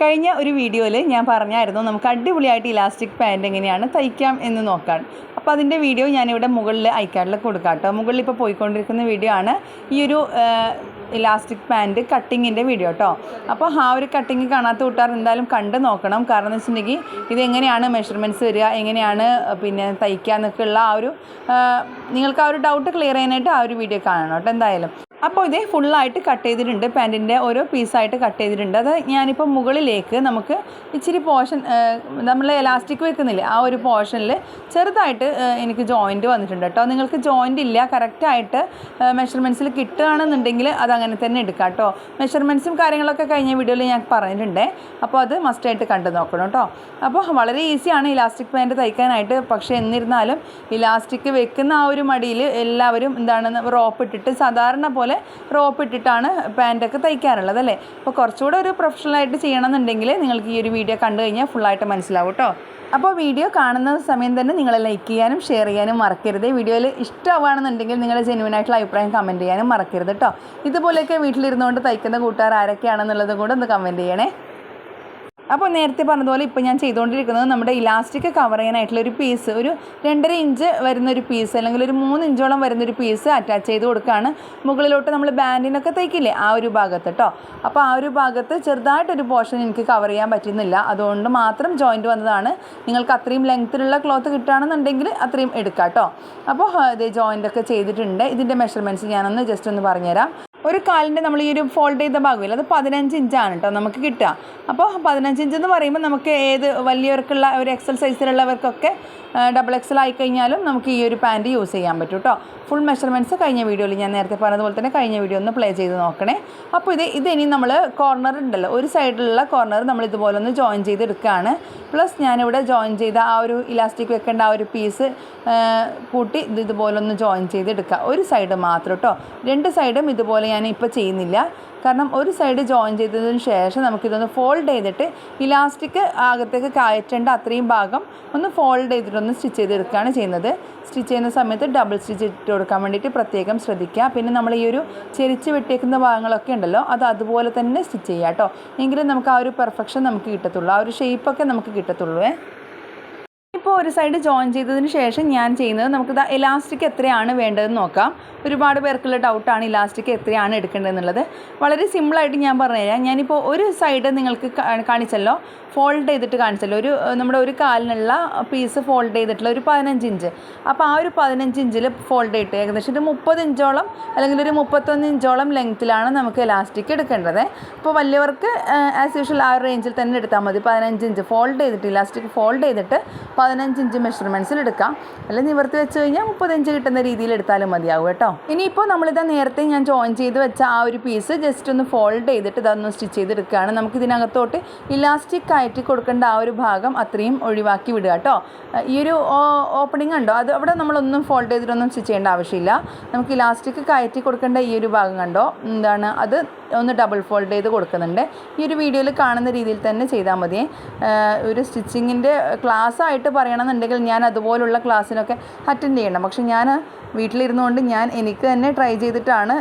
കഴിഞ്ഞ ഒരു വീഡിയോയിൽ ഞാൻ പറഞ്ഞായിരുന്നു നമുക്ക് അടിപൊളിയായിട്ട് ഇലാസ്റ്റിക് പാന്റ് എങ്ങനെയാണ് തയ്ക്കാം എന്ന് നോക്കാൻ. അപ്പോൾ അതിന്റെ വീഡിയോ ഞാനിവിടെ മുകളിൽ ഐക്കാർഡിൽ കൊടുക്കാം കേട്ടോ. മുകളിൽ ഇപ്പോൾ പോയിക്കൊണ്ടിരിക്കുന്ന വീഡിയോ ആണ് ഈ ഒരു ഇലാസ്റ്റിക് പാന്റ് കട്ടിങ്ങിന്റെ വീഡിയോ കേട്ടോ. അപ്പോൾ ആ ഒരു കട്ടിങ് കാണാത്ത കൂട്ടുകാർ എന്തായാലും കണ്ട് നോക്കണം. കാരണം എന്ന് വെച്ചിട്ടുണ്ടെങ്കിൽ ഇതെങ്ങനെയാണ് മെഷർമെന്റ്സ് വരിക എങ്ങനെയാണ് പിന്നെ തയ്ക്കുക എന്നൊക്കെയുള്ള ആ ഒരു നിങ്ങൾക്ക് ആ ഒരു ഡൗട്ട് ക്ലിയർ ചെയ്യാനായിട്ട് ആ ഒരു വീഡിയോ കാണണം കേട്ടോ എന്തായാലും. അപ്പോൾ ഇത് ഫുള്ളായിട്ട് കട്ട് ചെയ്തിട്ടുണ്ട്. പാന്റിന്റെ ഓരോ പീസായിട്ട് കട്ട് ചെയ്തിട്ടുണ്ട്. അത് ഞാനിപ്പോൾ മുകളിലേക്ക് നമുക്ക് ഇച്ചിരി പോർഷൻ നമ്മൾ എലാസ്റ്റിക് വെക്കുന്നില്ല ആ ഒരു പോർഷനിൽ ചെറുതായിട്ട് എനിക്ക് ജോയിന്റ് വന്നിട്ടുണ്ട് കേട്ടോ. നിങ്ങൾക്ക് ജോയിന്റ് ഇല്ല കറക്റ്റായിട്ട് മെഷർമെന്റ്സിൽ കിട്ടുകയാണെന്നുണ്ടെങ്കിൽ അത് അങ്ങനെ തന്നെ എടുക്കാം കേട്ടോ. മെഷർമെന്റ്സും കാര്യങ്ങളൊക്കെ കഴിഞ്ഞ വീഡിയോയിൽ ഞാൻ പറഞ്ഞിട്ടുണ്ട്. അപ്പോൾ അത് മസ്റ്റായിട്ട് കണ്ടു നോക്കണം കേട്ടോ. അപ്പോൾ വളരെ ഈസിയാണ് ഇലാസ്റ്റിക് പാന്റ് തയ്ക്കാനായിട്ട്. പക്ഷേ എന്നിരുന്നാലും ഇലാസ്റ്റിക് വെക്കുന്ന ആ ഒരു മടിയിൽ എല്ലാവരും എന്താണ് റോപ്പ് ഇട്ടിട്ട് സാധാരണ പോലെ റോപ്പ് ഇട്ടിട്ടാണ് പാന്റൊക്കെ തയ്ക്കാറുള്ളത് അല്ലേ? അപ്പോൾ കുറച്ചുകൂടെ ഒരു പ്രൊഫഷണൽ പ്രൊഫഷണലായിട്ട് ചെയ്യണമെന്നുണ്ടെങ്കിൽ നിങ്ങൾക്ക് ഈ ഒരു വീഡിയോ കണ്ടു കഴിഞ്ഞാൽ ഫുള്ളായിട്ട് മനസ്സിലാവും കേട്ടോ അപ്പോൾ വീഡിയോ കാണുന്ന സമയം തന്നെ നിങ്ങൾ ലൈക്ക് ചെയ്യാനും ഷെയർ ചെയ്യാനും മറക്കരുത്. വീഡിയോയിൽ ഇഷ്ടമാണെന്നുണ്ടെങ്കിൽ നിങ്ങൾ ജെന്യൂൻ ആയിട്ടുള്ള അഭിപ്രായം കമന്റ് ചെയ്യാനും മറക്കരുത് കേട്ടോ ഇതുപോലെയൊക്കെ വീട്ടിലിരുന്നുകൊണ്ട് തയ്ക്കുന്ന കൂട്ടുകാർ ആരൊക്കെയാണെന്നുള്ളത് കൂടെ ഒന്ന് കമന്റ് ചെയ്യണേ. അപ്പോൾ നേരത്തെ പറഞ്ഞതുപോലെ ഇപ്പോൾ ഞാൻ ചെയ്തുകൊണ്ടിരിക്കുന്നത് നമ്മുടെ ഇലാസ്റ്റിക് കവർ ചെയ്യാനായിട്ടുള്ള ഒരു പീസ് ഒരു രണ്ടര ഇഞ്ച് വരുന്ന ഒരു പീസ് അല്ലെങ്കിൽ ഒരു മൂന്ന് ഇഞ്ചോളം വരുന്ന ഒരു പീസ് അറ്റാച്ച് ചെയ്ത് കൊടുക്കുകയാണ്. മുകളിലോട്ട് നമ്മൾ ബാൻഡിനൊക്കെ തയ്ക്കില്ലേ ആ ഒരു ഭാഗത്ത് കേട്ടോ അപ്പോൾ ആ ഒരു ഭാഗത്ത് ചെറുതായിട്ടൊരു പോർഷൻ എനിക്ക് കവർ ചെയ്യാൻ പറ്റുന്നില്ല. അതുകൊണ്ട് മാത്രം ജോയിന്റ് വന്നതാണ്. നിങ്ങൾക്ക് അത്രയും ലെങ്ത്തിലുള്ള ക്ലോത്ത് കിട്ടുകയാണെന്നുണ്ടെങ്കിൽ അത്രയും എടുക്കാം കേട്ടോ അപ്പോൾ ഇത് ജോയിന്റ് ഒക്കെ ചെയ്തിട്ടുണ്ട്. ഇതിന്റെ മെഷർമെന്റ്സ് ഞാനൊന്ന് ജസ്റ്റ് ഒന്ന് പറഞ്ഞുതരാം. ഒരു കാലിന്റെ നമ്മൾ ഈ ഒരു ഫോൾഡ് ചെയ്ത ഭാഗമില്ല അത് പതിനഞ്ച് ഇഞ്ചാണ് കേട്ടോ നമുക്ക് കിട്ടുക. അപ്പോൾ പതിനഞ്ച് ഇഞ്ച് എന്ന് പറയുമ്പോൾ നമുക്ക് ഏത് വലിയവർക്കുള്ള ഒരു എക്സൽ സൈസിലുള്ളവർക്കൊക്കെ ഡബിൾ എക്സൽ ആയി കഴിഞ്ഞാലും നമുക്ക് ഈ ഒരു പാന്റ് യൂസ് ചെയ്യാൻ പറ്റും കേട്ടോ ഫുൾ മെഷർമെന്റ്സ് കഴിഞ്ഞ വീഡിയോയിൽ ഞാൻ നേരത്തെ പറഞ്ഞതുപോലെ തന്നെ കഴിഞ്ഞ വീഡിയോ ഒന്ന് പ്ലേ ചെയ്ത് നോക്കണേ. അപ്പോൾ ഇത് ഇത് ഇനി നമ്മൾ കോർണർ ഉണ്ടല്ലോ ഒരു സൈഡിലുള്ള കോർണർ നമ്മൾ ഇതുപോലെ ഒന്ന് ജോയിൻ ചെയ്തെടുക്കുകയാണ്. പ്ലസ് ഞാനിവിടെ ജോയിൻ ചെയ്ത ആ ഒരു ഇലാസ്റ്റിക് വെക്കേണ്ട ആ ഒരു പീസ് കൂട്ടി ഇത് ഇതുപോലെ ഒന്ന് ജോയിൻ ചെയ്തെടുക്കുക. ഒരു സൈഡ് മാത്രം കേട്ടോ രണ്ട് സൈഡും ഇതുപോലെ ഇപ്പോൾ ചെയ്യുന്നില്ല. കാരണം ഒരു സൈഡ് ജോയിൻ ചെയ്തതിന് ശേഷം നമുക്കിതൊന്ന് ഫോൾഡ് ചെയ്തിട്ട് ഇലാസ്റ്റിക് അകത്തേക്ക് കയറ്റേണ്ട അത്രയും ഭാഗം ഒന്ന് ഫോൾഡ് ചെയ്തിട്ടൊന്ന് സ്റ്റിച്ച് ചെയ്തെടുക്കുകയാണ് ചെയ്യുന്നത്. സ്റ്റിച്ച് ചെയ്യുന്ന സമയത്ത് ഡബിൾ സ്റ്റിച്ച് ഇട്ട് കൊടുക്കാൻ വേണ്ടിയിട്ട് പ്രത്യേകം ശ്രദ്ധിക്കുക. പിന്നെ നമ്മൾ ഈ ഒരു ചെരിച്ച് വെട്ടിയേക്കുന്ന ഭാഗങ്ങളൊക്കെ ഉണ്ടല്ലോ അത് അതുപോലെ തന്നെ സ്റ്റിച്ച് ചെയ്യുക കേട്ടോ. എങ്കിലും നമുക്ക് ആ ഒരു പെർഫെക്ഷൻ നമുക്ക് കിട്ടത്തുള്ളൂ. ആ ഒരു ഷേപ്പൊക്കെ നമുക്ക് കിട്ടത്തുള്ളൂ ഇപ്പോൾ ഒരു സൈഡ് ജോയിൻ ചെയ്തതിന് ശേഷം ഞാൻ ചെയ്യുന്നത് നമുക്ക് ദാ ഇലാസ്റ്റിക് എത്രയാണ് വേണ്ടതെന്ന് നോക്കാം. ഒരുപാട് പേർക്കുള്ള ഡൗട്ടാണ് ഇലാസ്റ്റിക് എത്രയാണ് എടുക്കേണ്ടതെന്നുള്ളത്. വളരെ സിമ്പിളായിട്ട് ഞാൻ പറഞ്ഞുതരാം ഞാനിപ്പോൾ ഒരു സൈഡ് നിങ്ങൾക്ക് കാണിച്ചല്ലോ. ഫോൾഡ് ചെയ്തിട്ട് കാണിച്ചല്ലോ. ഒരു നമ്മുടെ ഒരു കാലിനുള്ള പീസ് ഫോൾഡ് ചെയ്തിട്ടുള്ള ഒരു പതിനഞ്ച് ഇഞ്ച് അപ്പോൾ ആ ഒരു പതിനഞ്ച് ഇഞ്ചിൽ ഫോൾഡ് ചെയ്തിട്ട് ഏകദേശം ഒരു മുപ്പത് ഇഞ്ചോളം അല്ലെങ്കിൽ ഒരു മുപ്പത്തൊന്ന് ഇഞ്ചോളം ലെങ്ത്തിലാണ് നമുക്ക് ഇലാസ്റ്റിക് എടുക്കേണ്ടത്. അപ്പോൾ വലിയവർക്ക് ആസ് യൂഷ്വൽ ആ റേഞ്ചിൽ തന്നെ എടുത്താൽ മതി. പതിനഞ്ച് ഇഞ്ച് ഫോൾഡ് ചെയ്തിട്ട് ഇലാസ്റ്റിക് ഫോൾഡ് ചെയ്തിട്ട് പതിനഞ്ച് ഇഞ്ച് മെഷർമെന്റ്സിൽ എടുക്കാം. അല്ലെങ്കിൽ നിവർത്തി വെച്ച് കഴിഞ്ഞാൽ മുപ്പത്തഞ്ച് കിട്ടുന്ന രീതിയിൽ എടുത്താലും മതിയാവും കേട്ടോ. ഇനിയിപ്പോൾ നമ്മളിതാ നേരത്തെ ഞാൻ ജോയിൻ ചെയ്ത് വെച്ച ആ ഒരു പീസ് ജസ്റ്റ് ഒന്ന് ഫോൾഡ് ചെയ്തിട്ട് ഇതൊന്ന് സ്റ്റിച്ച് ചെയ്തെടുക്കുകയാണ്. നമുക്ക് ഇതിനകത്തോട്ട് ഇലാസ്റ്റിക് ആയിട്ട് കൊടുക്കേണ്ട ആ ഒരു ഭാഗം അത്രയും ഒഴിവാക്കി വിടുക കേട്ടോ. ഈ ഒരു ഓപ്പണിംഗ് ഉണ്ടോ അത് അവിടെ നമ്മളൊന്നും ഫോൾഡ് ചെയ്തിട്ടൊന്നും സ്റ്റിച്ച് ചെയ്യേണ്ട ആവശ്യമില്ല. നമുക്ക് ഇലാസ്റ്റിക് കയറ്റി കൊടുക്കേണ്ട ഈ ഒരു ഭാഗം കണ്ടോ? എന്താണ്? അത് ഒന്ന് ഡബിൾ ഫോൾഡ് ചെയ്ത് കൊടുക്കുന്നുണ്ട്. ഈ ഒരു വീഡിയോയിൽ കാണുന്ന രീതിയിൽ തന്നെ ചെയ്താൽ മതി ഒരു സ്റ്റിച്ചിങ്ങിന്റെ ക്ലാസ് ആയിട്ട് പറയണമെന്നുണ്ടെങ്കിൽ ഞാൻ അതുപോലുള്ള ക്ലാസ്സിനൊക്കെ അറ്റൻഡ് ചെയ്യണം. പക്ഷെ ഞാൻ വീട്ടിലിരുന്നുകൊണ്ട് ഞാൻ എനിക്ക് തന്നെ ട്രൈ ചെയ്തിട്ടാണ്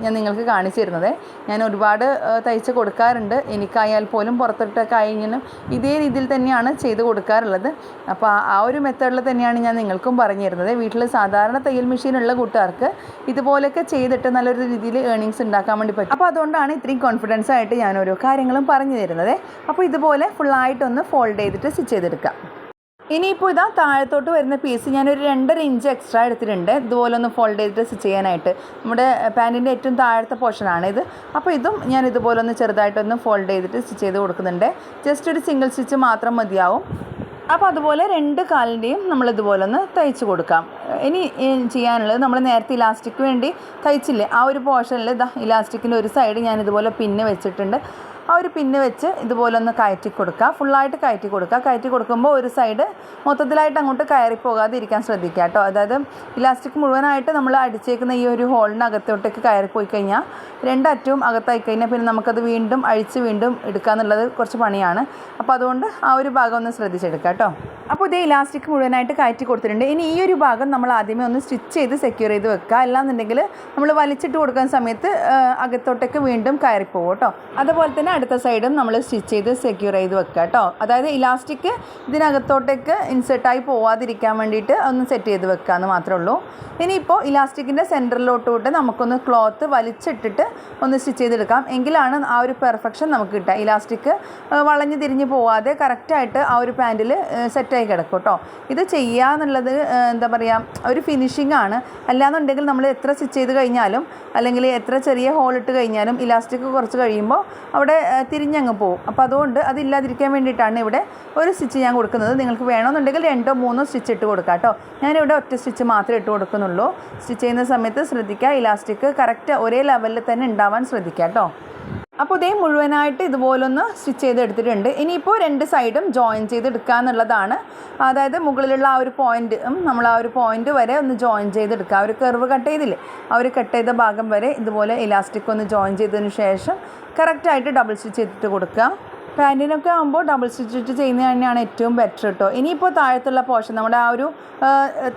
ഞാൻ നിങ്ങൾക്ക് കാണിച്ചു തരുന്നത്. ഞാൻ ഒരുപാട് തയ്ച്ച് കൊടുക്കാറുണ്ട്. എനിക്കായാൽ പോലും പുറത്തിട്ടൊക്കെ ആയെങ്കിലും ഇതേ രീതിയിൽ തന്നെയാണ് ചെയ്ത് കൊടുക്കാറുള്ളത്. അപ്പോൾ ആ- ഒരു മെത്തേഡിൽ തന്നെയാണ് ഞാൻ നിങ്ങൾക്കും പറഞ്ഞു തരുന്നത്. വീട്ടിൽ സാധാരണ തയ്യൽ മെഷീൻ ഉള്ള കൂട്ടുകാർക്ക് ഇതുപോലൊക്കെ ചെയ്തിട്ട് നല്ലൊരു രീതിയിൽ ഏണിങ്സ് ഉണ്ടാക്കാൻ വേണ്ടി പറ്റും. അപ്പോൾ അതുകൊണ്ടാണ് ഇത്രയും കോൺഫിഡൻസ് ആയിട്ട് ഞാൻ ഓരോ കാര്യങ്ങളും പറഞ്ഞു തരുന്നത്. അപ്പോൾ ഇതുപോലെ ഫുള്ളായിട്ടൊന്ന് ഫോൾഡ് ചെയ്തിട്ട് സ്റ്റിച്ച് ചെയ്തെടുക്കാം. ഇനിയിപ്പോൾ ഇതാ താഴത്തോട്ട് വരുന്ന പീസ് ഞാനൊരു രണ്ടര ഇഞ്ച് എക്സ്ട്രാ എടുത്തിട്ടുണ്ട്. ഇതുപോലെ ഒന്ന് ഫോൾഡ് ചെയ്തിട്ട് സ്റ്റിച്ച് ചെയ്യാനായിട്ട്. നമ്മുടെ പാന്റിന്റെ ഏറ്റവും താഴത്തെ പോർഷനാണ് ഇത്. അപ്പോൾ ഇതും ഞാൻ ഇതുപോലെ ഒന്ന് ചെറുതായിട്ടൊന്ന് ഫോൾഡ് ചെയ്തിട്ട് സ്റ്റിച്ച് ചെയ്ത് കൊടുക്കുന്നുണ്ട്. ജസ്റ്റ് ഒരു സിംഗിൾ സ്റ്റിച്ച് മാത്രം മതിയാവും. അപ്പോൾ അതുപോലെ രണ്ട് കാലിന്റെയും നമ്മൾ ഇതുപോലെ ഒന്ന് തയ്ച്ച് കൊടുക്കാം. ഇനി ചെയ്യാനുള്ളത് നമ്മൾ നേരത്തെ ഇലാസ്റ്റിക് വേണ്ടി തയ്ച്ചില്ലേ? ആ ഒരു പോർഷനിൽ ഇതാ ഇലാസ്റ്റിക്കിന്റെ ഒരു സൈഡ് ഞാൻ ഇതുപോലെ പിന്നെ വെച്ചിട്ടുണ്ട്. ആ ഒരു പിന്ന് വെച്ച് ഇതുപോലെ ഒന്ന് കയറ്റി കൊടുക്കുക. ഫുള്ളായിട്ട് കയറ്റി കൊടുക്കുക. കയറ്റി കൊടുക്കുമ്പോൾ ഒരു സൈഡ് മൊത്തത്തിലായിട്ട് അങ്ങോട്ട് കയറി പോകാതെ ഇരിക്കാൻ ശ്രദ്ധിക്കുക കേട്ടോ. അതായത് ഇലാസ്റ്റിക് മുഴുവനായിട്ട് നമ്മൾ അടിച്ചേക്കുന്ന ഈ ഒരു ഹോളിനകത്തോട്ടേക്ക് കയറി പോയി കഴിഞ്ഞാൽ രണ്ടറ്റവും അകത്തായി കഴിഞ്ഞാൽ പിന്നെ നമുക്കത് വീണ്ടും അഴിച്ച് വീണ്ടും എടുക്കുക എന്നുള്ളത് കുറച്ച് പണിയാണ്. അപ്പോൾ അതുകൊണ്ട് ആ ഒരു ഭാഗം ഒന്ന് ശ്രദ്ധിച്ചെടുക്കുക കേട്ടോ. അപ്പോൾ ഇതേ ഇലാസ്റ്റിക് മുഴുവനായിട്ട് കയറ്റി കൊടുത്തിട്ടുണ്ട്. ഇനി ഈ ഒരു ഭാഗം നമ്മൾ ആദ്യമേ ഒന്ന് സ്റ്റിച്ച് ചെയ്ത് സെക്യൂർ ചെയ്ത് വെക്കുക. അല്ലാന്നുണ്ടെങ്കിൽ നമ്മൾ വലിച്ചിട്ട് കൊടുക്കുന്ന സമയത്ത് അകത്തോട്ടേക്ക് വീണ്ടും കയറിപ്പോകും കേട്ടോ. അതുപോലെ തന്നെ അടുത്ത സൈഡും നമ്മൾ സ്റ്റിച്ച് ചെയ്ത് സെക്യൂർ ചെയ്ത് വെക്കുക കേട്ടോ അതായത് ഇലാസ്റ്റിക് ഇതിനകത്തോട്ടേക്ക് ഇൻസെർട്ടായി പോവാതിരിക്കാൻ വേണ്ടിയിട്ട് ഒന്ന് സെറ്റ് ചെയ്ത് വെക്കുക എന്ന് മാത്രമേ ഉള്ളൂ. ഇനിയിപ്പോൾ ഇലാസ്റ്റിക്കിന്റെ സെന്ററിലോട്ടോട്ട് നമുക്കൊന്ന് ക്ലോത്ത് വലിച്ചിട്ടിട്ട് ഒന്ന് സ്റ്റിച്ച് ചെയ്തെടുക്കാം. എങ്കിലാണ് ആ ഒരു പെർഫെക്ഷൻ നമുക്ക് കിട്ടുക. ഇലാസ്റ്റിക് വളഞ്ഞു തിരിഞ്ഞ് പോവാതെ കറക്റ്റായിട്ട് ആ ഒരു പാന്റിൽ സെറ്റായി കിടക്കും കേട്ടോ ഇത് ചെയ്യുക എന്നുള്ളത് എന്താ പറയുക ഒരു ഫിനിഷിംഗ് ആണ്. അല്ലാന്നുണ്ടെങ്കിൽ നമ്മൾ എത്ര സ്റ്റിച്ച് ചെയ്ത് കഴിഞ്ഞാലും അല്ലെങ്കിൽ എത്ര ചെറിയ ഹോൾ ഇട്ട് കഴിഞ്ഞാലും ഇലാസ്റ്റിക് കുറച്ച് കഴിയുമ്പോൾ അവിടെ തിരിഞ്ഞങ്ങ് പോകും അപ്പോൾ അതുകൊണ്ട് അതില്ലാതിരിക്കാൻ വേണ്ടിയിട്ടാണ് ഇവിടെ ഒരു സ്റ്റിച്ച് ഞാൻ കൊടുക്കുന്നത്. നിങ്ങൾക്ക് വേണമെന്നുണ്ടെങ്കിൽ രണ്ടോ മൂന്നോ സ്റ്റിച്ച് ഇട്ട് കൊടുക്കാം കേട്ടോ. ഞാനിവിടെ ഒറ്റ സ്റ്റിച്ച് മാത്രമേ ഇട്ട് കൊടുക്കുന്നുള്ളൂ. സ്റ്റിച്ച് ചെയ്യുന്ന സമയത്ത് ശ്രദ്ധിക്കുക. ഇലാസ്റ്റിക് കറക്റ്റ് ഒരേ ലെവലിൽ തന്നെ ഉണ്ടാവാൻ ശ്രദ്ധിക്കുക കേട്ടോ. അപ്പോൾ ഇതേ മുഴുവനായിട്ട് ഇതുപോലൊന്ന് സ്റ്റിച്ച് ചെയ്തെടുത്തിട്ടുണ്ട്. ഇനിയിപ്പോൾ രണ്ട് സൈഡും ജോയിൻ ചെയ്തെടുക്കുക എന്നുള്ളതാണ് അതായത് മുകളിലുള്ള ആ ഒരു പോയിന്റ് നമ്മൾ ആ ഒരു പോയിന്റ് വരെ ഒന്ന് ജോയിൻ ചെയ്തെടുക്കുക. ആ ഒരു കർവ് കട്ട് ചെയ്തില്ലേ? ആ ഒരു കട്ട് ചെയ്ത ഭാഗം വരെ ഇതുപോലെ ഇലാസ്റ്റിക് ഒന്ന് ജോയിൻ ചെയ്തതിന് ശേഷം കറക്റ്റായിട്ട് ഡബിൾ സ്റ്റിച്ച് ചെയ്തിട്ട് കൊടുക്കുക. പാന്റിനൊക്കെ ആകുമ്പോൾ ഡബിൾ സ്റ്റിച്ചിട്ട് ചെയ്യുന്നത് തന്നെയാണ് ഏറ്റവും ബെറ്റർ കേട്ടോ ഇനിയിപ്പോൾ താഴത്തുള്ള പോർഷൻ നമ്മുടെ ആ ഒരു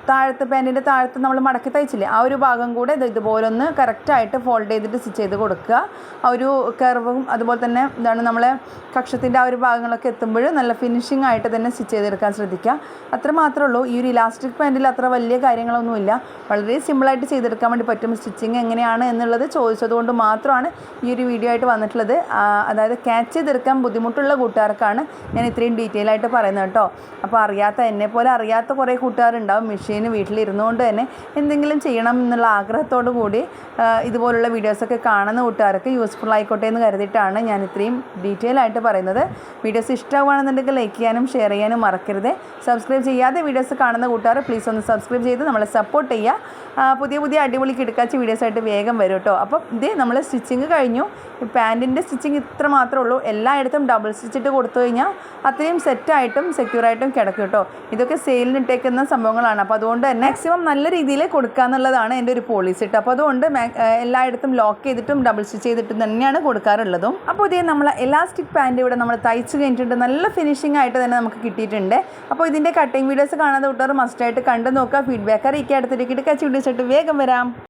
താഴത്ത് പാന്റിന്റെ താഴത്ത് നമ്മൾ മടക്കി തയ്ച്ചില്ലേ ആ ഒരു ഭാഗം കൂടെ ഇത് ഇതുപോലെ ഒന്ന് കറക്റ്റായിട്ട് ഫോൾഡ് ചെയ്തിട്ട് സ്റ്റിച്ച് ചെയ്ത് കൊടുക്കുക. ആ ഒരു കർവും അതുപോലെ തന്നെ ഇതാണ് നമ്മളെ കക്ഷത്തിന്റെ ആ ഒരു ഭാഗങ്ങളൊക്കെ എത്തുമ്പോൾ നല്ല ഫിനിഷിംഗ് ആയിട്ട് തന്നെ സ്റ്റിച്ച് ചെയ്തെടുക്കാൻ ശ്രദ്ധിക്കുക. അത്ര മാത്രമേ ഉള്ളൂ. ഈ ഒരു ഇലാസ്റ്റിക് പാന്റിൽ അത്ര വലിയ കാര്യങ്ങളൊന്നുമില്ല വളരെ സിമ്പിളായിട്ട് ചെയ്തെടുക്കാൻ വേണ്ടി പറ്റും സ്റ്റിച്ചിങ് എങ്ങനെയാണ് എന്നുള്ളത് ചോദിച്ചതുകൊണ്ട് മാത്രമാണ് ഈ ഒരു വീഡിയോ ആയിട്ട് വന്നിട്ടുള്ളത്. അതായത് ക്യാച്ച് ചെയ്തെടുക്കാൻ ബുദ്ധിമുട്ടുള്ള കൂട്ടുകാർക്കാണ് ഞാൻ ഇത്രയും ഡീറ്റെയിൽ ആയിട്ട് പറയുന്നത് കേട്ടോ. അപ്പോൾ അറിയാത്ത എന്നെ പോലെ അറിയാത്ത കുറേ കൂട്ടുകാരുണ്ടാവും മെഷീൻ വീട്ടിലിരുന്നുകൊണ്ട് തന്നെ എന്തെങ്കിലും ചെയ്യണം എന്നുള്ള ആഗ്രഹത്തോടു കൂടി ഇതുപോലുള്ള വീഡിയോസൊക്കെ കാണുന്ന കൂട്ടുകാർക്ക് യൂസ്ഫുൾ ആയിക്കോട്ടെ എന്ന് കരുതിയിട്ടാണ് ഞാൻ ഇത്രയും ഡീറ്റെയിൽ ആയിട്ട് പറയുന്നത്. വീഡിയോസ് ഇഷ്ടമാണെന്നുണ്ടെങ്കിൽ ലൈക്ക് ചെയ്യാനും ഷെയർ ചെയ്യാനും മറക്കരുത്. സബ്സ്ക്രൈബ് ചെയ്യാതെ വീഡിയോസ് കാണുന്ന കൂട്ടുകാർ പ്ലീസ് ഒന്ന് സബ്സ്ക്രൈബ് ചെയ്ത് നമ്മളെ സപ്പോർട്ട് ചെയ്യുക. പുതിയ പുതിയ അടിപൊളി കിടക്കാച്ച വീഡിയോസ് ആയിട്ട് വേഗം വരും കേട്ടോ. അപ്പം ഇത് നമ്മൾ സ്റ്റിച്ചിങ് കഴിഞ്ഞു. പാന്റിന്റെ സ്റ്റിച്ചിങ് ഇത്ര മാത്രമേ ഉള്ളൂ. എല്ലായിടത്തും ഡബിൾ സ്റ്റിച്ചിട്ട് കൊടുത്തു കഴിഞ്ഞാൽ അത്രയും സെറ്റായിട്ടും സെക്യൂറായിട്ടും കിടക്കും കേട്ടോ. ഇതൊക്കെ സെയിലിന് ഇട്ടേക്കുന്ന സംഭവങ്ങളാണ്. അപ്പോൾ അതുകൊണ്ട് തന്നെ മാക്സിമം നല്ല രീതിയിൽ കൊടുക്കുക എന്നുള്ളതാണ് എന്റെ ഒരു പോളിസി കേട്ടോ അപ്പോൾ അതുകൊണ്ട് എല്ലായിടത്തും ലോക്ക് ചെയ്തിട്ടും ഡബിൾ സ്റ്റിച്ച് ചെയ്തിട്ടും തന്നെയാണ് കൊടുക്കാറുള്ളതും. അപ്പോൾ ഇതേ നമ്മൾ എലാസ്റ്റിക് പാന്റ് ഇവിടെ നമ്മൾ തയ്ച്ച് കഴിഞ്ഞിട്ടുണ്ട്. നല്ല ഫിനിഷിംഗ് ആയിട്ട് തന്നെ നമുക്ക് കിട്ടിയിട്ടുണ്ട്. അപ്പോൾ ഇതിന്റെ കട്ടിംഗ് വീഡിയോസ് കാണാതെ കൂട്ടുകാർ മസ്റ്റായിട്ട് കണ്ടു നോക്കുക. ഫീഡ്ബാക്ക് അറിയിക്കുക. അടുത്തിട്ട് കച്ചി ആയിട്ട് വേഗം വരാം.